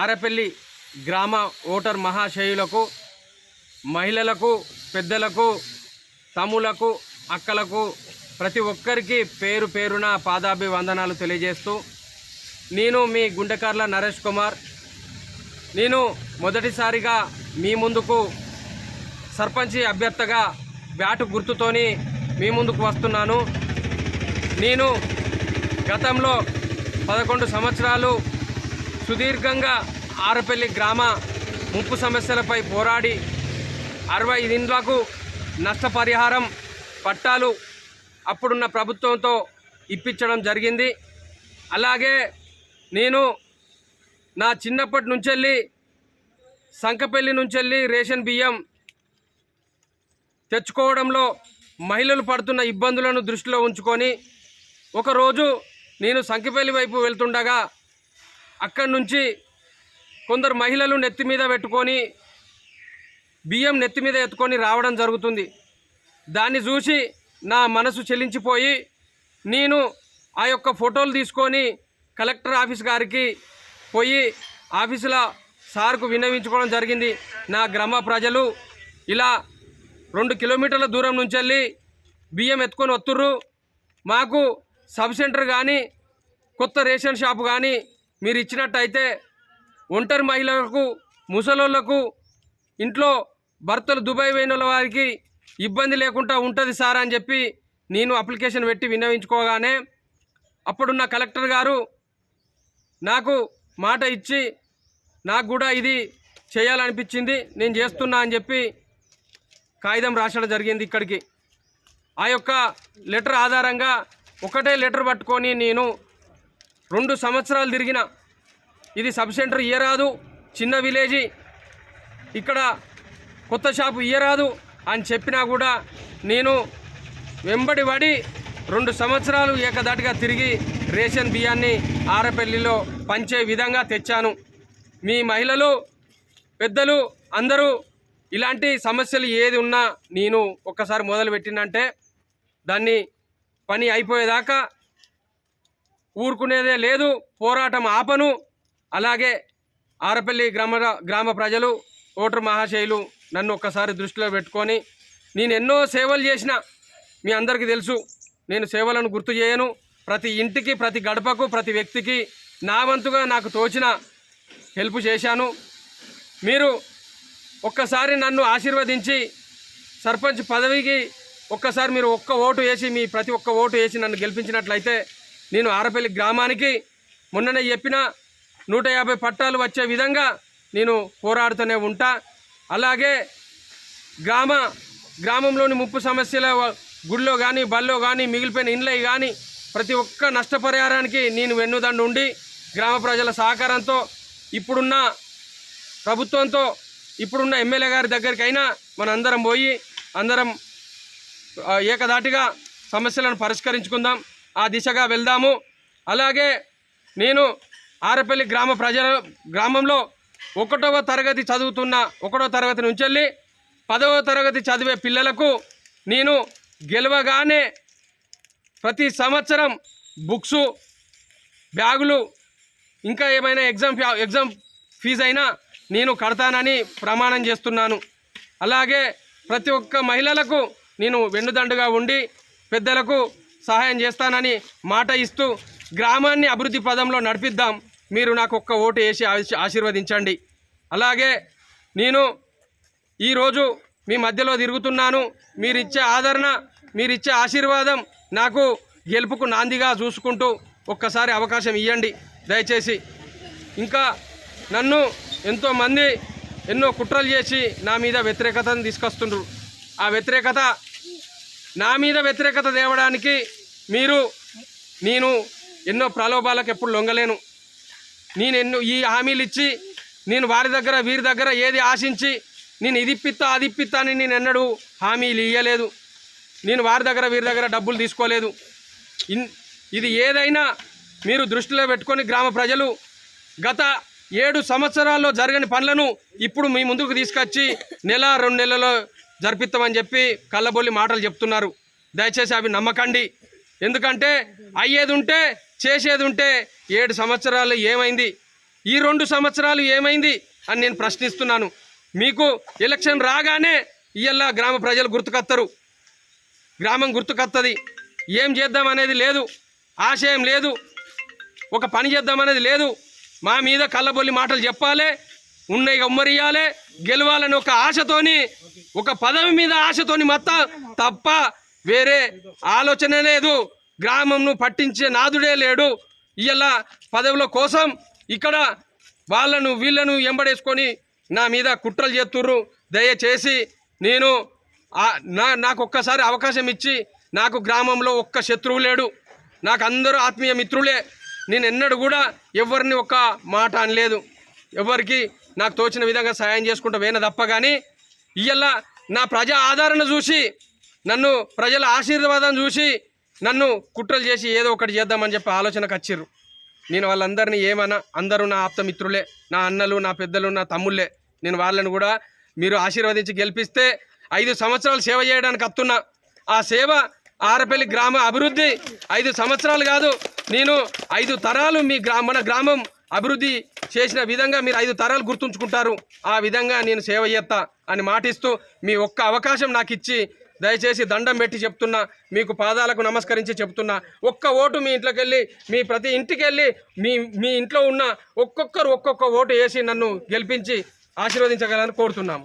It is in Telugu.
ఆరపల్లి గ్రామ ఓటర్ మహాశయులకు మహిళలకు పెద్దలకు తమ్ములకు అక్కలకు ప్రతి ఒక్కరికి పేరు పేరున పాదాభివందనాలు తెలియజేస్తూ నేను మీ గుండెకార్ల నరేష్ కుమార్. నేను మొదటిసారిగా మీ ముందుకు సర్పంచి అభ్యర్థగా బ్యాటు గుర్తుతోని మీ ముందుకు వస్తున్నాను. నేను గతంలో పదకొండు సంవత్సరాలు సుదీర్ఘంగా ఆరపల్లి గ్రామ ముప్పు సమస్యలపై పోరాడి అరవై ఇండ్లకు నష్టపరిహారం పట్టాలు అప్పుడున్న ప్రభుత్వంతో ఇప్పించడం జరిగింది. అలాగే నేను నా చిన్నప్పటి నుంచెల్లి సంకపల్లి నుంచెల్లి రేషన్ బియ్యం తెచ్చుకోవడంలో మహిళలు పడుతున్న ఇబ్బందులను దృష్టిలో ఉంచుకొని ఒకరోజు నేను సంకిపల్లి వైపు వెళ్తుండగా అక్కడి నుంచి కొందరు మహిళలు నెత్తి మీద పెట్టుకొని బియ్యం నెత్తి మీద ఎత్తుకొని రావడం జరుగుతుంది. దాన్ని చూసి నా మనసు చెల్లించిపోయి నేను ఆ యొక్క ఫోటోలు తీసుకొని కలెక్టర్ ఆఫీస్ గారికి పోయి ఆఫీసులో సార్కు విన్నవించుకోవడం జరిగింది. నా గ్రామ ప్రజలు ఇలా రెండు కిలోమీటర్ల దూరం నుంచి వెళ్ళి బియ్యం ఎత్తుకొని వస్తుర్రు మాకు సబ్ సెంటర్ కానీ కొత్త రేషన్ షాపు కానీ మీరు ఇచ్చినట్టయితే ఒంటరి మహిళలకు ముసలోళ్ళకు ఇంట్లో భర్తలు దుబాయ్ పోయిన వారికి ఇబ్బంది లేకుండా ఉంటుంది సార్ అని చెప్పి నేను అప్లికేషన్ పెట్టి విన్నవించుకోగానే అప్పుడున్న కలెక్టర్ గారు నాకు మాట ఇచ్చి నాకు కూడా ఇది చేయాలనిపించింది నేను చేస్తున్నా అని చెప్పి కాగితం రాసడం జరిగింది ఇక్కడికి. ఆ యొక్క లెటర్ ఆధారంగా ఒకటే లెటర్ పట్టుకొని నేను రెండు సంవత్సరాలు తిరిగిన ఇది సబ్ సెంటర్ ఇయ్యరాదు చిన్న విలేజీ. ఇక్కడ కొత్త షాపు ఇయ్యరాదు అని చెప్పినా కూడా నేను వెంబడి పడి రెండు సంవత్సరాలు ఏకదాటిగా తిరిగి రేషన్ బియ్యాన్ని ఆరపల్లిలో పంచే విధంగా తెచ్చాను. మీ మహిళలు పెద్దలు అందరూ ఇలాంటి సమస్యలు ఏది ఉన్నా నేను ఒక్కసారి మొదలుపెట్టినంటే దాన్ని పని అయిపోయేదాకా ఊరుకునేదే లేదు పోరాటం ఆపను. అలాగే ఆరపల్లి గ్రామ గ్రామ ప్రజలు ఓటర్ మహాశయులు నన్ను ఒక్కసారి దృష్టిలో పెట్టుకొని నేను ఎన్నో సేవలు చేసిన మీ అందరికీ తెలుసు నేను సేవలను గుర్తు చేయను. ప్రతి ఇంటికి ప్రతి గడపకు ప్రతి వ్యక్తికి నా వంతుగా నాకు తోచిన హెల్ప్ చేశాను. మీరు ఒక్కసారి నన్ను ఆశీర్వదించి సర్పంచ్ పదవికి ఒక్కసారి మీరు ఒక్క ఓటు వేసి మీ ప్రతి ఒక్క ఓటు వేసి నన్ను గెలిపించినట్లయితే నేను ఆరపల్లి గ్రామానికి మొన్ననే చెప్పిన నూట యాభై పట్టాలు వచ్చే విధంగా నేను పోరాడుతూనే ఉంటా. అలాగే గ్రామ గ్రామంలోని ముప్పు సమస్యల గుడిలో కానీ బల్లో కానీ మిగిలిపోయిన ఇండ్లై కానీ ప్రతి ఒక్క నష్టపరిహారానికి నేను వెన్నుదండు ఉండి గ్రామ ప్రజల సహకారంతో ఇప్పుడున్న ప్రభుత్వంతో ఇప్పుడున్న ఎమ్మెల్యే గారి దగ్గరికైనా మనందరం పోయి అందరం ఏకదాటిగా సమస్యలను పరిష్కరించుకుందాం. ఆ దిశగా వెళ్దాము. అలాగే నేను ఆరపల్లి గ్రామ ప్రజల గ్రామంలో ఒకటవ తరగతి చదువుతున్న ఒకటో తరగతి నుంచి వెళ్ళి పదవ తరగతి చదివే పిల్లలకు నేను గెలవగానే ప్రతి సంవత్సరం బుక్స్ బ్యాగులు ఇంకా ఏమైనా ఎగ్జామ్ ఎగ్జామ్ ఫీజు అయినా నేను కడతానని ప్రమాణం చేస్తున్నాను. అలాగే ప్రతి ఒక్క మహిళలకు నేను వెన్నుదండుగా ఉండి పెద్దలకు సహాయం చేస్తానని మాట ఇస్తూ గ్రామాన్ని అభివృద్ధి పదంలో నడిపిద్దాం. మీరు నాకు ఒక్క ఓటు వేసి ఆశీర్వదించండి. అలాగే నేను ఈరోజు మీ మధ్యలో తిరుగుతున్నాను. మీరిచ్చే ఆదరణ మీరిచ్చే ఆశీర్వాదం నాకు గెలుపుకు నాందిగా చూసుకుంటూ ఒక్కసారి అవకాశం ఇవ్వండి దయచేసి ఇంకా నన్ను ఎంతోమంది ఎన్నో కుట్రలు చేసి నా మీద వ్యతిరేకతను తీసుకొస్తుండ్రు. ఆ వ్యతిరేకత నా మీద వ్యతిరేకత తేవడానికి మీరు నేను ఎన్నో ప్రలోభాలకు ఎప్పుడు లొంగలేను. నేను ఎన్నో ఈ హామీలు ఇచ్చి నేను వారి దగ్గర వీరి దగ్గర ఏది ఆశించి నేను ఇది ఇప్పిస్తా అది ఇప్పిస్తా అని నేను ఎన్నడూ హామీలు ఇవ్వలేదు నేను వారి దగ్గర వీరి దగ్గర డబ్బులు తీసుకోలేదు. ఇన్ ఇది ఏదైనా మీరు దృష్టిలో పెట్టుకొని గ్రామ ప్రజలు గత ఏడు సంవత్సరాల్లో జరగని పనులను ఇప్పుడు మీ ముందుకు తీసుకొచ్చి నెల రెండు నెలల్లో జరిపిస్తామని చెప్పి కళ్ళబొల్లి మాటలు చెప్తున్నారు. దయచేసి అవి నమ్మకండి. ఎందుకంటే అయ్యేది ఉంటే చేసేది ఉంటే ఏడు సంవత్సరాలు ఏమైంది? ఈ రెండు సంవత్సరాలు ఏమైంది అని నేను ప్రశ్నిస్తున్నాను. మీకు ఎలక్షన్ రాగానే ఇవాళ గ్రామ ప్రజలు గుర్తుకొత్తరు. గ్రామం గుర్తుకొత్తది. ఏం చేద్దాం అనేది లేదు. ఆశయం లేదు. ఒక పని చేద్దామనేది లేదు. మా మీద కళ్ళబొల్లి మాటలు చెప్పాలి ఉన్నాయి ఉమ్మరియాలే గెలవాలని ఒక ఆశతోని ఒక పదవి మీద ఆశతోని మొత్తం తప్ప వేరే ఆలోచన లేదు. గ్రామంను పట్టించే నాదుడే లేడు. ఇలా పదవుల కోసం ఇక్కడ వాళ్ళను వీళ్ళను ఎంబడేసుకొని నా మీద కుట్రలు చేస్తుర్రు. దయచేసి నేను నా నాకు ఒక్కసారి అవకాశం ఇచ్చి నాకు గ్రామంలో ఒక్క శత్రువు లేడు. నాకు అందరూ ఆత్మీయ మిత్రులే. నేను ఎన్నడూ కూడా ఎవరిని ఒక్క మాట అనలేదు. ఎవరికి నాకు తోచిన విధంగా సాయం చేసుకుంటూ వేన తప్ప కానీ ఇవాళ నా ప్రజా ఆదరణ చూసి నన్ను ప్రజల ఆశీర్వాదం చూసి నన్ను కుట్రలు చేసి ఏదో ఒకటి చేద్దామని చెప్పి ఆలోచనకు వచ్చిర్రు. నేను వాళ్ళందరినీ ఏమన్నా అందరూ నా ఆప్త మిత్రులే నా అన్నలు నా పెద్దలు నా తమ్ముళ్ళే నేను వాళ్ళని కూడా మీరు ఆశీర్వదించి గెలిపిస్తే ఐదు సంవత్సరాలు సేవ చేయడానికి అత్తున్నా ఆ సేవ ఆరపల్లి గ్రామ అభివృద్ధి ఐదు సంవత్సరాలు కాదు నేను ఐదు తరాలు మీ గ్రా మన గ్రామం అభివృద్ధి చేసిన విధంగా మీరు ఐదు తరాలు గుర్తుంచుకుంటారు. ఆ విధంగా నేను సేవ చేస్తా అని మాటిస్తూ మీ ఒక్క అవకాశం నాకు ఇచ్చి దయచేసి దండం పెట్టి చెప్తున్నా మీకు పాదాలకు నమస్కరించి చెప్తున్నా ఒక్క ఓటు మీ ఇంట్లోకి వెళ్ళి మీ ప్రతి ఇంటికి వెళ్ళి మీ మీ ఇంట్లో ఉన్న ఒక్కొక్కరు ఒక్కొక్క ఓటు వేసి నన్ను గెలిపించి ఆశీర్వదించగలని కోరుతున్నాము.